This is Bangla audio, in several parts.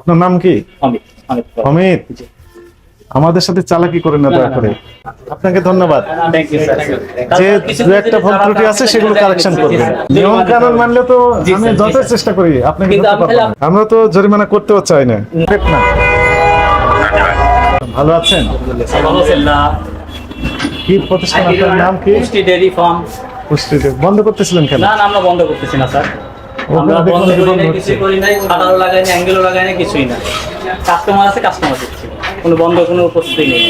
আপনার নাম কি অমিত। আমাদের সাথে চালাকি করেন না দয়া করে আপনাকে ধন্যবাদ. যে দু একটা ভুল ত্রুটি আছে সেগুলো কারেকশন জি, করবেন নিয়ম কানুন মানলে তো আমি যত চেষ্টা করি আপনি কিন্তু কিন্তু আমি তাহলে আপ- আমরা তো জরিমানা করতেও চাই না না ভালো আছেন। কি প্রতিষ্ঠান আপনার নাম কি পুষ্টি ডেয়ারি ফার্ম পুষ্টিতে বন্ধ করতেছিলেন কেন না না আমরা বন্ধ করতেছি না স্যার আমরা বন্ধ করি নাই কিছু করি নাই কাটারও লাগাই নাই অ্যাঙ্গেলও লাগাই নাই কিছুই না। কাস্টমার আছে কাস্টমার দিচ্ছি। কোনো বন্ধ কোনো প্রস্তুতি নেই।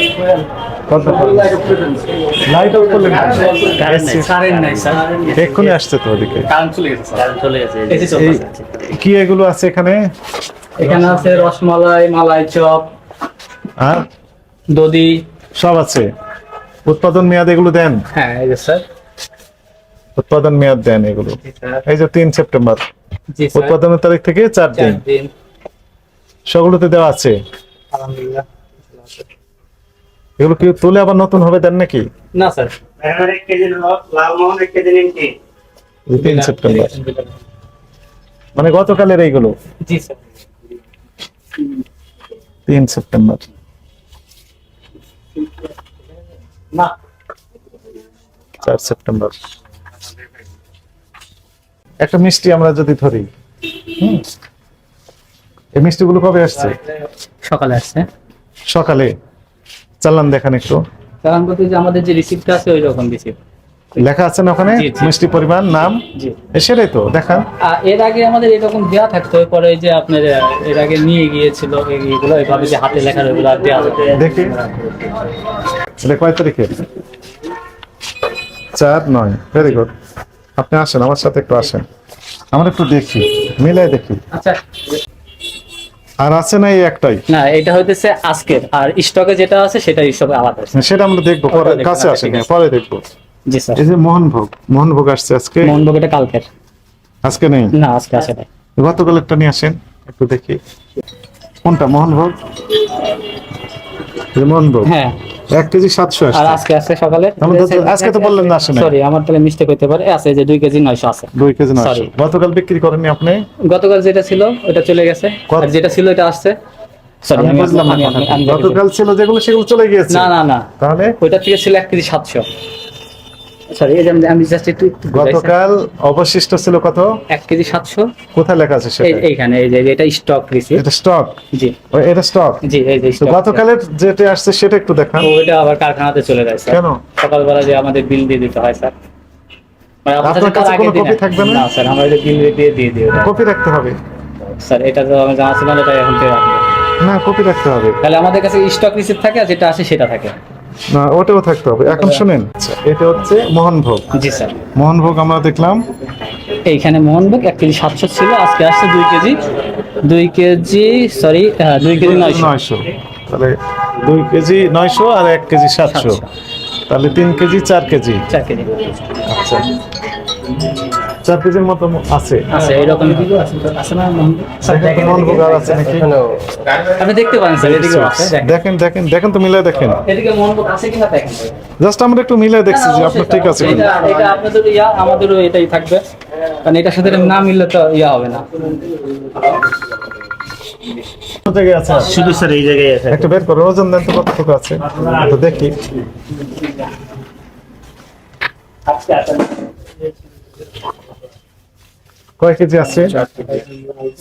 লাইট অফ করলেন কারেন্ট নাই স্যার এক্ষুনি আসছে তো ওদিকে। কারেন্ট চলে গেছে কারেন্ট চলে গেছে এসি এই চলতেছে কি এগুলো আছে এখানে? এখানে আছে রসমালাই মালাই চপ আর? দধি। সব আছে। উৎপাদন মেয়াদ এগুলো দেন? হ্যাঁ এই যে স্যার উৎপাদন মেয়াদ দেন এগুলো। এই যে তিন সেপ্টেম্বর। উৎপাদনের তারিখ থেকে চার দিন। সবগুলোতে দেওয়া আছে। এগুলো কি তুলে আবার নতুন হবে দেন নাকি? না স্যার। তিন সেপ্টেম্বর। মানে গতকালের এইগুলো? জি স্যার। তিন সেপ্টেম্বর। না। চার সেপ্টেম্বর। একটা মিষ্টি আমরা যদি ধরি হুম এই মিষ্টিগুলো কবে আসছে? সকালে আসছে। সকালে। চালান দেখান একটু। কারণ বলতে যে আমাদের যে রিসিপ্টটা আছে ওই রকম রিসিপ্ট লেখা আছে না ওখানে। মিষ্টি পরিমাণ নাম? সেটাই তো দেখান। এর আগে আমাদের এরকম দেওয়া থাকতো পরে যে আপনার এর আগে নিয়ে গিয়েছিল এগুলো এভাবে যে হাতে লেখা ওইগুলো আর দেওয়া দেখি। এটা কয় তারিখে? চার নয়। ভেরি গুড আপনি আসেন আমার সাথে একটু আসেন। আমরা একটু দেখি। মিলাই দেখি। আচ্ছা। আর আছে না এই একটাই? না এটা হইতেছে আজকের। আর স্টকে যেটা আছে সেটা স্টকে আলাদা আছে। সেটা আমরা দেখব পরে কাছে আচ্ছা, আসেন পরে দেখব। জি স্যার। এই যে মোহনভোগ মোহনভোগ আসছে আজকে। মোহনভোগ এটা কালকের। আজকে নেই? না আজকে আসে নাই। গতকালেরটা নিয়ে আসেন একটু দেখি। কোনটা মোহনভোগ? এই যে মোহনভোগ। হ্যাঁ। এক কেজি সাতশো আর আজকে আছে সকালে? আজকে তো বললেন না আসে সরি আমার তাহলে মিস্টেক হইতে পারে। আছে যে দুই কেজি নয়শো আছে। দুই কেজি নয়শো। গতকাল বিক্রি করেননি আপনি? গতকাল যেটা ছিল ওটা চলে গেছে। আর যেটা ছিল এটা আসছে। গতকাল ছিল যেগুলো সেগুলো চলে গিয়েছে। না না না। তাহলে? ওইটা থেকে ছিল এক কেজি সাতশো। সরি এই যে আমি- জাস্ট একটু গতকাল অবশিষ্ট ছিল কত? এক কেজি সাতশো। কোথায় লেখা আছে সেটা? এইখানে এই যে এটা স্টক এটা স্টক জি। এটা স্টক জি এই যে গতকালের যেটা আসছে সেটা একটু দেখান ওইটা আবার কারখানাতে চলে যায় স্যার কেন? সকালবেলা যে আমাদের বিল দিয়ে দিতে হয় স্যার মানে আপনার কাছে কোনো copy থাকবে না? স্যার আমরা এটা বিল দিয়ে দিয়ে দিই ওটা। কপি রাখতে হবে? স্যার এটা তো আমি জানা ছিল না এটা এখন থেকে। না কপি রাখতে হবে। তাহলে আমাদের কাছে স্টক রিসিপ্ট থাকে আর যেটা আসে সেটা থাকে। না ওটাও থাকতে হবে। এখন শুনেন আচ্ছা, এটা হচ্ছে মোহনভোগ। জি স্যার। মোহনভোগ আমরা দেখলাম। এইখানে মোহনভোগ এক কেজি সাতশো ছিল আজকে আসছে দুই কেজি। দুই কেজি সরি দুই কেজি নয়শো। নয়শো। তাহলে দুই কেজি নয়শো আর এক কেজি সাতশো। তাহলে তিন কেজি চার কেজি। চার কেজি। আচ্ছা। চার মতো আছে। আছে এইরকম আছে না দেখেন দেখেন আর আছে নাকি? আপনি দেখতে পারেন স্যার এদিকে আছে দেখেন। দেখেন দেখেন দেখেন তো মিলাই দেখেন। এদিকে মোহনভোগ আছে কিনা দেখেন। জাস্ট আমরা একটু মিলাই দেখছি যে আপনার ঠিক আছে কিনা। এটা এটা আপনাদের ইয়া আমাদেরও এটাই থাকবে। কারণ এটার সাথে না মিললে তো ইয়া হবে না। কোন শুধু স্যার এই জায়গায় আছে। একটা বের করো ওজন দেন তো কতটুকু আছে। তো দেখি। কয় কেজি আছে?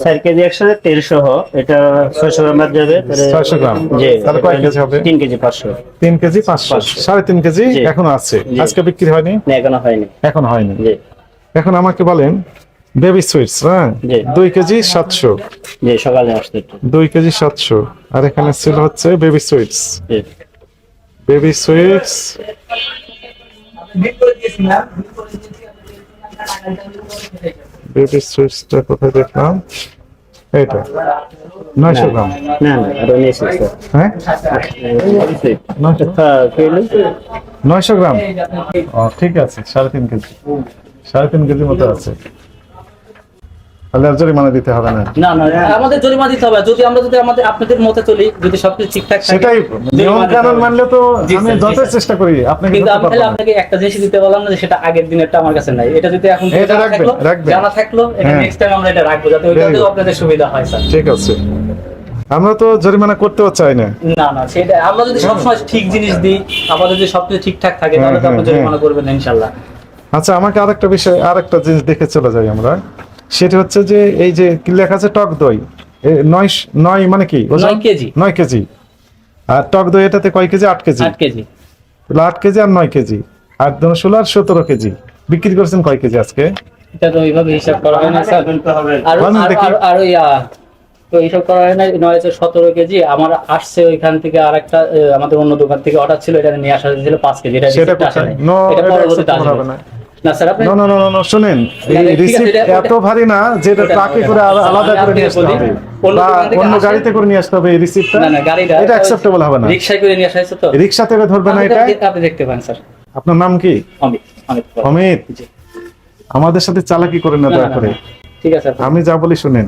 চার কেজি। একসাথে তেরোশো হ এটা ছয়শো গ্রাম বাদ যাবে ছয়শো গ্রাম। জি। তাহলে কয় কেজি হবে? তিন কেজি পাঁচশো। তিন কেজি পাঁচশো। সাড়ে তিন কেজি। এখনও আছে। আজকে বিক্রি হয়নি? না এখনও হয়নি। এখন হয়নি। এখন আমাকে বলেন বেবি সুইটস হ্যাঁ জি। দুই কেজি সাতশো। সকালে আসতে দুই কেজি সাতশো। আর এখানে ছিল হচ্ছে baby sweets baby sweets baby সুইচটা কোথায় দেখলাম? এটা নয়শো গ্রাম। না না আরও নিয়েছি হ্যাঁ? নয়শো। হ্যাঁ গ্রাম। ঠিক আছে সাড়ে তিন কেজি। সাড়ে তিন কেজি মতো আছে। তাহলে আর জরিমানা দিতে হবে না। না না আমাদের জরিমানা দিতে হবে। যদি আমরা যদি আমাদের আপনাদের মতে চলি যদি সবকিছু ঠিকঠাক থাকে সেটাই নিয়ম কানুন মানলে তো আমি স্যার। চেষ্টা করি। আপনি কিন্তু আমি তাহলে আপনাকে একটা জিনিস দিতে পারলাম না যে সেটা আগের দিনেরটা আমার কাছে নাই। এটা যদি এখন এটা জানা রাখবেন, রাখবেন। জানা থাকল এটা হ্যাঁ। নেক্সট টাইম আমরা এটা রাখব যাতে ওইটাতেও আপনাদের সুবিধা হয় স্যার। ঠিক আছে। আমরা তো জরিমানা করতেও চাই না। না না সেটা আমরা যদি সবসময় ঠিক জিনিস দিই আমাদের যদি সবকিছু ঠিকঠাক থাকে তাহলে তো আপনি জরিমানা করবেন না ইনশাল্লাহ। আচ্ছা আমাকে আরেকটা বিষয় আরেকটা জিনিস দেখে চলে যাই আমরা। সেটা হচ্ছে যে এই যে কি লেখা আছে টক দই। নয় নয় মানে কি? ওজন? নয় কেজি। নয় কেজি। আর টক দই এটাতে কয় কেজি? আট কেজি। আট কেজি। তাহলে আট কেজি আর নয় কেজি। আট দুনো ষোলো আর সতেরো কেজি। বিক্রি করছেন কয় কেজি আজকে? এটা তো ওইভাবে হিসাব করা হয় না স্যার। আর আর- দেখি। আর- আর ওই তো এইসব করা হয় না নয় হচ্ছে সতেরো কেজি। আমার আসছে ওইখান থেকে আরেকটা আহ, আমাদের অন্য দোকান থেকে অর্ডার ছিল এটা নিয়ে আসা হয়েছিল পাঁচ কেজি। এটা সেটা পরবর্তীতে আসবে। হবে না। না স্যার আপনি না না না শুনেন। এই রিসিপ্ট এত ভারী না যেটা ট্রাকে করে আলাদা করে নিয়ে আসতে হবে। অন্য বা অন্য গাড়িতে করে নিয়ে আসতে হবে এই রিসিপ্টটা না না গাড়িটা এটা অ্যাকসেপ্টেবল হবে না। রিকশায় করে নিয়ে আসা হয়েছে তো থেকে ধরবে না এটা আপনি দেখতে পান স্যার। আপনার নাম কি? অমিত অমিত অমিত? আমাদের সাথে চালাকি করেন না, দয়া করে। ঠিক আছে আমি যা বলি শুনেন।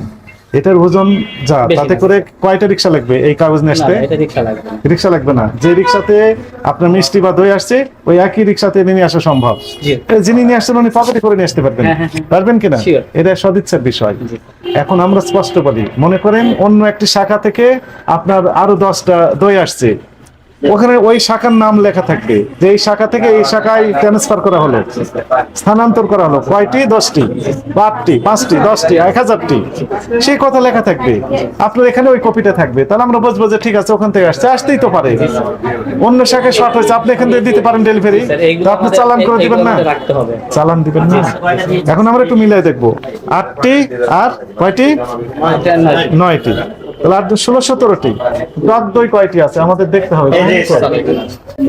এটার ওজন যা তাতে করে কয়টা রিক্সা লাগবে এই কাগজ নিয়ে আসতে? রিক্সা লাগবে না। যে রিক্সাতে আপনার মিষ্টি বা দই আসছে ওই একই রিক্সাতে নিয়ে আসা সম্ভব। যিনি নিয়ে আসছেন উনি পকেটে করে নিয়ে আসতে পারবেন। হ্যাঁ, হ্যাঁ, হ্যাঁ। পারবেন কিনা? এটা সদিচ্ছার বিষয়। এখন আমরা স্পষ্ট বলি মনে করেন অন্য একটি শাখা থেকে আপনার আরও দশটা দই আসছে। ওখানে ওই শাখার নাম লেখা থাকবে। যে এই শাখা থেকে এই শাখায় ট্রান্সফার করা হলো স্থানান্তর করা হলো। কয়টি? দশটি বা আটটি পাঁচটি দশটি এক হাজারটি। সেই কথা লেখা থাকবে। আপনার এখানে ওই কপিটা থাকবে। তাহলে আমরা বুঝব যে ঠিক আছে ওখান থেকে আসছে। আসতেই তো পারে। অন্য শাখায় শর্ট হয়েছে। আপনি এখান থেকে দিতে পারেন ডেলিভারি আপনি চালান করে দিবেন না? আমাদের রাখতে হবে। চালান দিবেন না? এখন আমরা একটু মিলাই দেখব। আটটি আর কয়টি? নয়টি। তাহলে ষোলো সতেরোটি। টক দই কয়টি আছে? আমাদের দেখতে হবে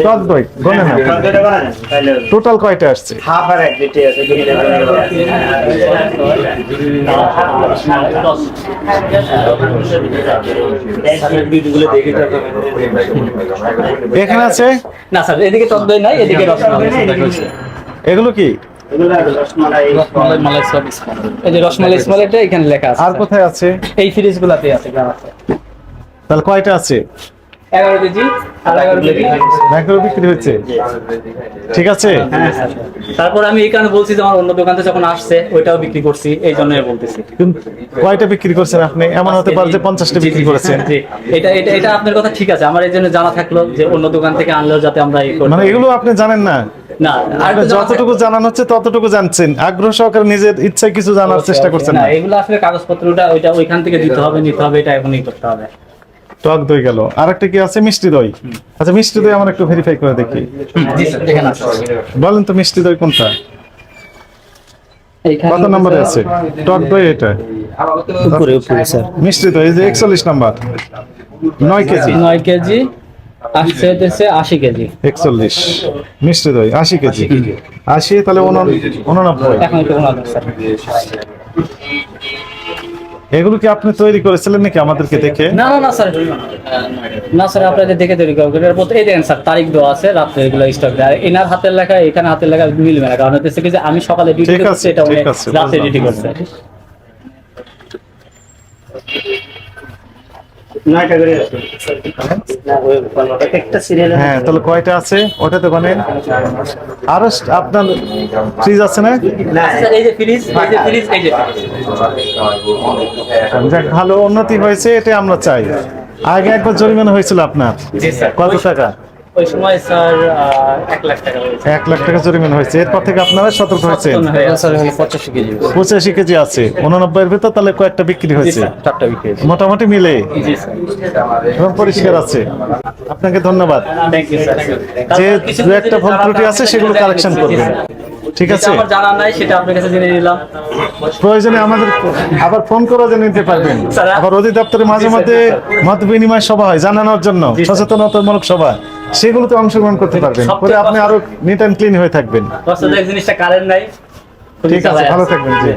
টক দই গনে না টোটাল কয়টা আসছে? এখানে আছে? না স্যার এদিকে টক দই নাই এদিকে এগুলো কি? লেখা আছে। আর কোথায় আছে? এই ফ্রিজ গুলাতে আছে। তাহলে কয়টা আছে? এগারো কেজি এগারো বিক্রি হচ্ছে ঠিক আছে? হ্যাঁ তারপর আমি এই কারণে বলছি যে আমার অন্য দোকান থেকে যখন আসছে ওইটাও বিক্রি করছি এই জন্য বলতেছি। কয়টা বিক্রি করছেন আপনি? এমন হতে পারে যে পঞ্চাশটা বিক্রি করেছেন। এটা এটা এটা আপনার কথা ঠিক আছে। আমার এই জন্য জানা থাকল যে অন্য দোকান থেকে আনলেও যাতে আমরা মানে এগুলো আপনি জানেন না? না যতটুকু জানানো হচ্ছে ততটুকু জানছেন। আগ্রহ সহকারে নিজের ইচ্ছায় কিছু জানার চেষ্টা করছেন না এগুলো আসলে কাগজপত্রটা ওইটা ওইখান থেকে দিতে হবে নিতে হবে এটা এখনই করতে হবে। টক দই গেল। আরেকটা কি আছে? মিষ্টি দই। আচ্ছা মিষ্টি দই আমার একটু ভেরিফাই করে দেখি। আছে বলেন তো মিষ্টি দই কোনটা? কত নম্বরে আছে? টক দই এটা? উপরে উপরে স্যার। মিষ্টি দই এই যে একচল্লিশ নাম্বার। নয় কেজি। নয় কেজি। আসছে আশি কেজি। একচল্লিশ। মিষ্টি দই আশি কেজি। আশি তাহলে উননব্বই এগুলো কি আপনি তৈরি করেছিলেন নাকি আমাদেরকে দেখে? না না না স্যার। না স্যার আপনাদের দেখে তৈরি করব এটার মধ্যে এই দেখেন স্যার তারিখ দেওয়া আছে রাত্রে এগুলো স্টক দেয় আর এনার হাতের লেখা এখানে হাতের লেখা মিলবে না কারণ হচ্ছে কি যে আমি সকালে ডিউটি করছি এটা রাতে ডিউটি করছে। নয়টা করে আছে। না ওই এক একটা সিরিয়াল হ্যাঁ তাহলে কয়টা আছে? বানেন আরও স- আপনার ফ্রিজ আছে না? না এই যে ফ্রিজ এই যে ফ্রিজ এই যে যাক ভালো উন্নতি হয়েছে এটা আমরা চাই। আগে একবার জরিমানা হয়েছিল আপনার। কত টাকা? ওই সময় স্যার এক লাখ টাকা হয়েছে। এক লাখ টাকা জরিমানা হয়েছে। এরপর থেকে আপনারা সতর্ক হয়েছেন পঁচাশি কেজি পঁচাশি কেজি আছে। উননব্বই এর ভিতর তাহলে কয়েকটা বিক্রি হয়েছে। চারটা বিক্রি মোটামুটি মিলে। এবং পরিষ্কার আছে। আপনাকে ধন্যবাদ। থ্যাংক ইউ স্যার যে দু একটা ভুল ত্রুটি আছে সেগুলো কারেকশন করবেন। ঠিক আছে? আমার জানা নাই সেটা আপনার কাছে জেনে নিলাম। প্রয়োজনে আমাদের আবার ফোন করে জেনে নিতে পারবেন। স্যার, আবার অধিদপ্তরে মাঝে মধ্যে মত বিনিময় সভা হয় জানানোর জন্য। সচেতনতামূলক সভা। সেগুলোতে অংশগ্রহণ করতে পারবেন। পরে আপনি আরও নিট অ্যান্ড ক্লিন হয়ে থাকবেন। জিনিসটা কারেন্ট নাই। ঠিক আছে ভালো থাকবেন জি।